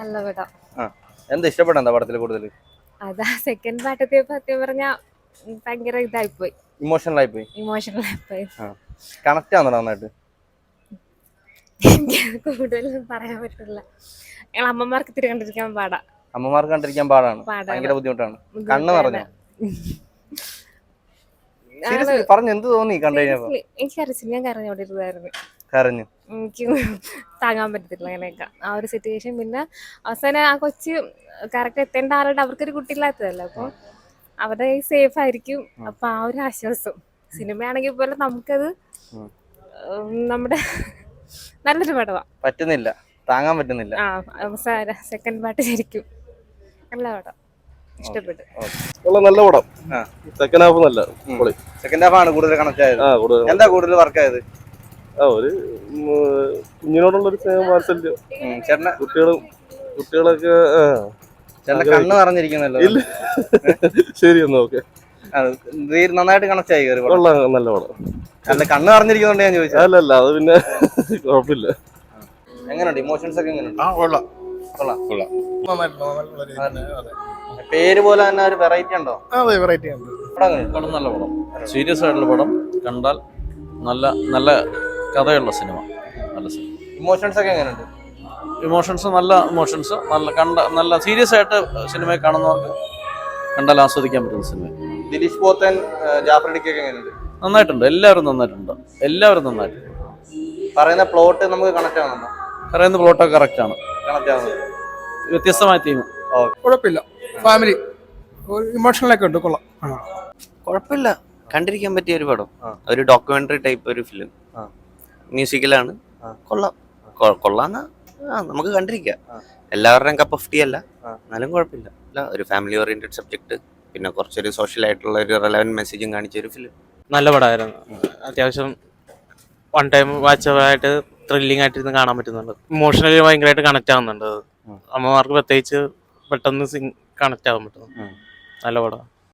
നല്ല പടം. എന്താ ഇഷ്ടപ്പെട്ട എന്താ പടത്തിൽ കൂടുതൽ അതാ സെക്കൻഡ് പാട്ടത്തെ സത്യം പറഞ്ഞ ഭയങ്കര ഇതായിപ്പോയി. ഇമോഷണൽ ആയി പോയി ഇമോഷണൽ ആയിപ്പോയി. ആ. കണക്ട് ആവുന്നുണ്ടോ നന്നായിട്ട്? കൂടുതലൊന്നും പറയാൻ പറ്റില്ല. ഞങ്ങൾ അമ്മമാർക്ക് ഇത്തിരി കണ്ടിരിക്കാൻ പാടാ. അമ്മമാർക്ക് കണ്ടിരിക്കാൻ പാടാണ്. ഭയങ്കര ബുദ്ധിമുട്ടാണ്. കണ്ണ് നിറഞ്ഞോ? പറഞ്ഞു എന്ത് തോന്നി കണ്ടു കഴിഞ്ഞപ്പോ? എനിക്ക് അറിയില്ല ഞാൻ കരഞ്ഞോണ്ടിരുന്നായിരുന്നു കരഞ്ഞു. എനിക്ക് താങ്ങാൻ പറ്റത്തില്ല അങ്ങനെയൊക്കെ. ആ ഒരു സിറ്റുവേഷൻ പിന്നെ അവസാനം ആ കൊച്ച് കറക്റ്റ് എത്തേണ്ട ആരോട് അവർക്കൊരു കുട്ടിയില്ലാത്തതല്ല? അപ്പോൾ അവരുടെ കൈ സേഫ് ആയിരിക്കും അപ്പൊ ആ ഒരു ആശ്വാസം. സിനിമയാണെങ്കിൽ പോലും നമുക്കത് നമ്മുടെ നല്ലൊരു പടമാണ് പറ്റുന്നില്ല. താങ്ങാൻ പറ്റുന്നില്ല. ആ അവസാന സെക്കൻഡ് പാട്ട് ശരിക്കും നല്ല പടം. ഇഷ്ടപ്പെട്ടു. നല്ല പടം. സെക്കൻഡ് ഹാഫ് നല്ല പൊളി സെക്കൻഡ് ഹാഫ് ആണ് കൂടുതൽ കണക്ട് ആയത്. ആ കൂടുതൽ എന്താ കൂടുതൽ വർക്ക് ആയത്? ആ ഒരു കുഞ്ഞിനോടുള്ള ഒരു സ്നേഹം വാത്സല്യം. ചേട്ടനെ കുട്ടികളും കുട്ടികളൊക്കെ. ചേട്ടന്റെ കണ്ണ് പറഞ്ഞിരിക്കുന്നല്ലോ ഇല്ല. ശരി എന്നാ ഓക്കെ. നന്നായിട്ട് കണക്ട് ആയി കയറി പടം. നല്ല പടം. അല്ല കണ്ണ് പറഞ്ഞിരിക്കുന്നുണ്ട് ഞാൻ ചോദിച്ചു അല്ലല്ല അല്ല അത് പിന്നെ കുഴപ്പമില്ല. എങ്ങനെയുണ്ട് ഇമോഷൻസ് ഒക്കെ എങ്ങനെയുണ്ട് ആ കൊള്ളാം. കൊള്ളാം. കൊള്ളാം. പേര് പോലെ തന്നെ ഒരു വെറൈറ്റി ഉണ്ടോ? അതെ വെറൈറ്റി ഉണ്ട്. പടം പടം നല്ല പടം. സീരിയസ് ആയിട്ടുള്ള പടം കണ്ടാൽ നല്ല നല്ല കഥയുള്ള സിനിമ. നല്ല സിനിമ. ഇമോഷൻസ് ഒക്കെ എങ്ങനെയുണ്ട്? ഇമോഷൻസ് നല്ല ഇമോഷൻസ് നല്ല കണ്ട നല്ല സീരിയസ് ആയിട്ട് സിനിമയെ കാണുന്നവർക്ക് കണ്ടാൽ ആസ്വദിക്കാൻ പറ്റുന്ന സിനിമ. ദിലീഷ് പോത്തൻ ഇടിക്കൊക്കെ എങ്ങനെയുണ്ട്? നന്നായിട്ടുണ്ട്. എല്ലാവരും നന്നായിട്ടുണ്ട്. എല്ലാവരും നന്നായിട്ടുണ്ട്. പറയുന്ന പ്ലോട്ട് നമുക്ക് കണക്ട് ആവുന്നുണ്ടോ പറയുന്ന പ്ലോട്ടൊക്കെ ആണ്. കണക്ട് ആവുന്നത് വ്യത്യസ്തമായ തീം കുഴപ്പമില്ല. ഫാമിലി ഇമോഷണലൊക്കെ ഉണ്ട്. കൊള്ളാം. കുഴപ്പമില്ല. കണ്ടിരിക്കാൻ പറ്റിയ ഒരു പടം. ഒരു ഡോക്യുമെന്ററി ടൈപ്പ് ഒരു ഫിലിം. മ്യൂസിക്കലാണ്. കൊള്ളാം. കൊള്ളാന്ന് ആ നമുക്ക് കണ്ടിരിക്കാം. എല്ലാവരുടെയും കപ്പ് ഓഫ് ടീ അല്ല. എന്നാലും കുഴപ്പമില്ല. അല്ല ഒരു ഫാമിലി ഓറിയന്റഡ് സബ്ജക്ട് പിന്നെ കുറച്ചൊരു സോഷ്യൽ ആയിട്ടുള്ള ഒരു റെലവന്റ് മെസ്സേജും കാണിച്ച ഒരു ഫിലിം നല്ല പടമായിരുന്നു. അത്യാവശ്യം വൺ ടൈം വാച്ചബിളായിട്ട് ത്രില്ലിംഗ് ആയിട്ട് ഇരുന്ന് കാണാൻ പറ്റുന്നുണ്ട്. ഇമോഷണലി ഭയങ്കരമായിട്ട് കണക്ട് ആവുന്നുണ്ട്. അമ്മമാർക്ക് പ്രത്യേകിച്ച് പെട്ടെന്ന് കണക്ട് ആവാൻ പറ്റുന്നു. നല്ല പടം.